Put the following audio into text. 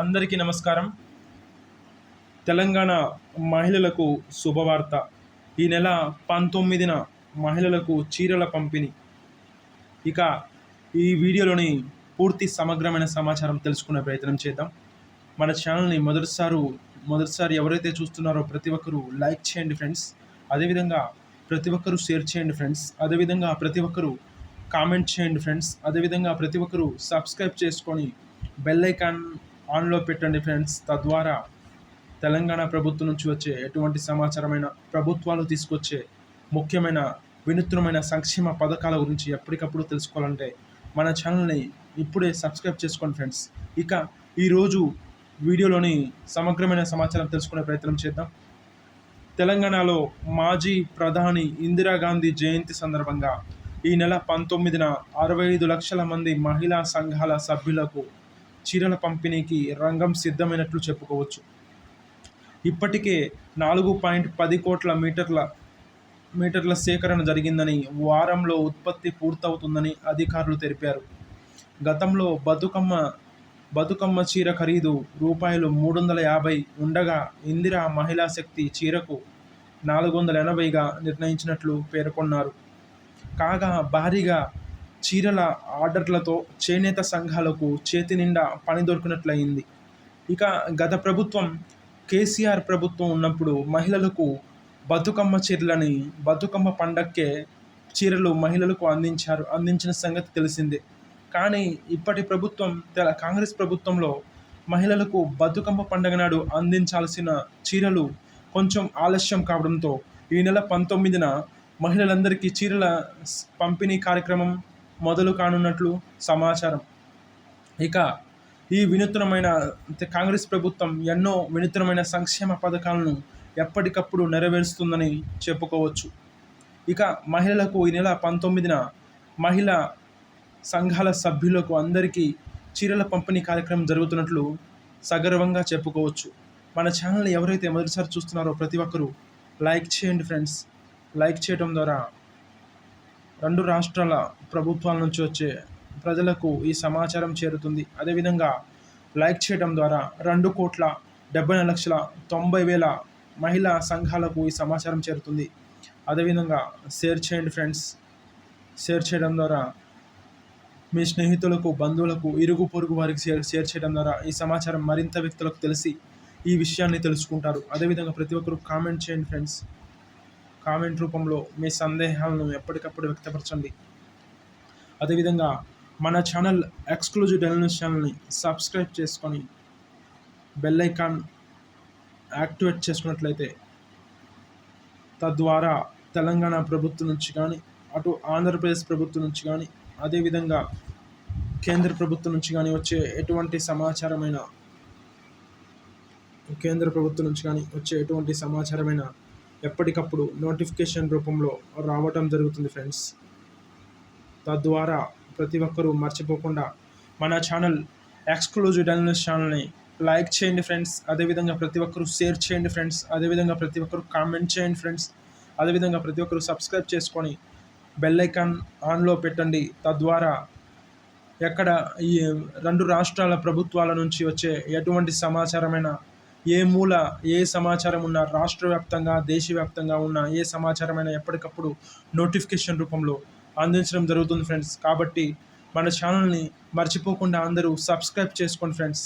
అందరికీ నమస్కారం. తెలంగాణ మహిళలకు శుభవార్త. ఈ నెల పంతొమ్మిదిన మహిళలకు చీరల పంపిణీ. ఇక ఈ వీడియోలోని పూర్తి సమగ్రమైన సమాచారం తెలుసుకునే ప్రయత్నం చేద్దాం. మన ఛానల్ని మొదటిసారి మొదటిసారి ఎవరైతే చూస్తున్నారో ప్రతి ఒక్కరూ లైక్ చేయండి ఫ్రెండ్స్. అదేవిధంగా ప్రతి ఒక్కరూ షేర్ చేయండి ఫ్రెండ్స్. అదేవిధంగా ప్రతి ఒక్కరూ కామెంట్ చేయండి ఫ్రెండ్స్. అదేవిధంగా ప్రతి ఒక్కరూ సబ్స్క్రైబ్ చేసుకొని బెల్ ఐకాన్ ఆన్లో పెట్టండి ఫ్రెండ్స్. తద్వారా తెలంగాణ ప్రభుత్వం నుంచి వచ్చే ఎటువంటి సమాచారమైన ప్రభుత్వాలు తీసుకొచ్చే ముఖ్యమైన వినూత్నమైన సంక్షేమ పథకాల గురించి ఎప్పటికప్పుడు తెలుసుకోవాలంటే మన ఛానల్ని ఇప్పుడే సబ్స్క్రైబ్ చేసుకోండి ఫ్రెండ్స్. ఇక ఈరోజు వీడియోలోని సమగ్రమైన సమాచారం తెలుసుకునే ప్రయత్నం చేద్దాం. తెలంగాణలో మాజీ ప్రధాని ఇందిరాగాంధీ జయంతి సందర్భంగా ఈ నెల పంతొమ్మిదిన అరవై ఐదు లక్షల మంది మహిళా సంఘాల సభ్యులకు చీరల పంపిణీకి రంగం సిద్ధమైనట్లు చెప్పుకోవచ్చు. ఇప్పటికే నాలుగు పాయింట్ పది కోట్ల మీటర్ల మీటర్ల సేకరణ జరిగిందని వారంలో ఉత్పత్తి పూర్తవుతుందని అధికారులు తెలిపారు. గతంలో బతుకమ్మ బతుకమ్మ చీర ఖరీదు రూపాయలు మూడు వందల యాభై ఉండగా ఇందిరా మహిళా శక్తి చీరకు నాలుగు వందల ఎనభైగా నిర్ణయించినట్లు పేర్కొన్నారు. కాగా భారీగా చీరల ఆర్డర్లతో చేనేత సంఘాలకు చేతి నిండా పని దొరికినట్లయింది. ఇక గత ప్రభుత్వం కేసీఆర్ ప్రభుత్వం ఉన్నప్పుడు మహిళలకు బతుకమ్మ చీరలని బతుకమ్మ పండక్కే చీరలు మహిళలకు అందించారు అందించిన సంగతి తెలిసిందే. కానీ ఇప్పటి ప్రభుత్వం తెల కాంగ్రెస్ ప్రభుత్వంలో మహిళలకు బతుకమ్మ పండగ నాడు అందించాల్సిన చీరలు కొంచెం ఆలస్యం కావడంతో ఈ నెల పంతొమ్మిదిన మహిళలందరికీ చీరల పంపిణీ కార్యక్రమం మొదలు కానున్నట్లు సమాచారం. ఇక ఈ వినూత్నమైన కాంగ్రెస్ ప్రభుత్వం ఎన్నో వినూత్నమైన సంక్షేమ పథకాలను ఎప్పటికప్పుడు నెరవేరుస్తుందని చెప్పుకోవచ్చు. ఇక మహిళలకు ఈ నెల పంతొమ్మిదిన మహిళా సంఘాల సభ్యులకు అందరికీ చీరల పంపిణీ కార్యక్రమం జరుగుతున్నట్లు సగర్వంగా చెప్పుకోవచ్చు. మన ఛానల్ ఎవరైతే మొదటిసారి చూస్తున్నారో ప్రతి ఒక్కరూ లైక్ చేయండి ఫ్రెండ్స్. లైక్ చేయడం ద్వారా రెండు రాష్ట్రాల ప్రభుత్వాల నుంచి వచ్చే ప్రజలకు ఈ సమాచారం చేరుతుంది. అదేవిధంగా లైక్ చేయడం ద్వారా రెండు కోట్ల డెబ్బై లక్షల తొంభై వేల మహిళా సంఘాలకు ఈ సమాచారం చేరుతుంది. అదేవిధంగా షేర్ చేయండి ఫ్రెండ్స్. షేర్ చేయడం ద్వారా మీ స్నేహితులకు బంధువులకు ఇరుగు పొరుగు వారికి షేర్ షేర్ చేయడం ద్వారా ఈ సమాచారం మరింత వ్యక్తులకు తెలిసి ఈ విషయాన్ని తెలుసుకుంటారు. అదేవిధంగా ప్రతి ఒక్కరు కామెంట్ చేయండి ఫ్రెండ్స్. కామెంట్ రూపంలో మీ సందేహాలను ఎప్పటికప్పుడు వ్యక్తపరచండి. అదేవిధంగా మన ఛానల్ ఎక్స్క్లూజివ్ డెలినెస్ ఛానల్ని సబ్స్క్రైబ్ చేసుకొని బెల్ ఐకాన్ యాక్టివేట్ చేసుకున్నట్లయితే తద్వారా తెలంగాణ ప్రభుత్వం నుంచి కానీ అటు ఆంధ్రప్రదేశ్ ప్రభుత్వం నుంచి కానీ అదేవిధంగా కేంద్ర ప్రభుత్వం నుంచి కానీ వచ్చే ఎటువంటి సమాచారమైన కేంద్ర ప్రభుత్వం నుంచి కానీ వచ్చే ఎటువంటి సమాచారమైన ఎప్పటికప్పుడు నోటిఫికేషన్ రూపంలో రావటం జరుగుతుంది ఫ్రెండ్స్. తద్వారా ప్రతి ఒక్కరూ మర్చిపోకుండా మన ఛానల్ ఎక్స్క్లూజివ్ డెలినస్ ఛానల్ని లైక్ చేయండి ఫ్రెండ్స్. అదేవిధంగా ప్రతి ఒక్కరూ షేర్ చేయండి ఫ్రెండ్స్. అదేవిధంగా ప్రతి ఒక్కరూ కామెంట్ చేయండి ఫ్రెండ్స్. అదేవిధంగా ప్రతి ఒక్కరూ సబ్స్క్రైబ్ చేసుకొని బెల్ ఐకాన్ ఆన్లో పెట్టండి. తద్వారా ఎక్కడ ఈ రెండు రాష్ట్రాల ప్రభుత్వాల నుంచి వచ్చే ఎటువంటి సమాచారమైన ఏ మూల ఏ సమాచారం ఉన్నా రాష్ట్ర వ్యాప్తంగా దేశవ్యాప్తంగా ఉన్న ఏ సమాచారమైనా ఎప్పటికప్పుడు నోటిఫికేషన్ రూపంలో అందించడం జరుగుతుంది ఫ్రెండ్స్. కాబట్టి మన ఛానల్ని మర్చిపోకుండా అందరూ సబ్స్క్రైబ్ చేసుకోండి ఫ్రెండ్స్.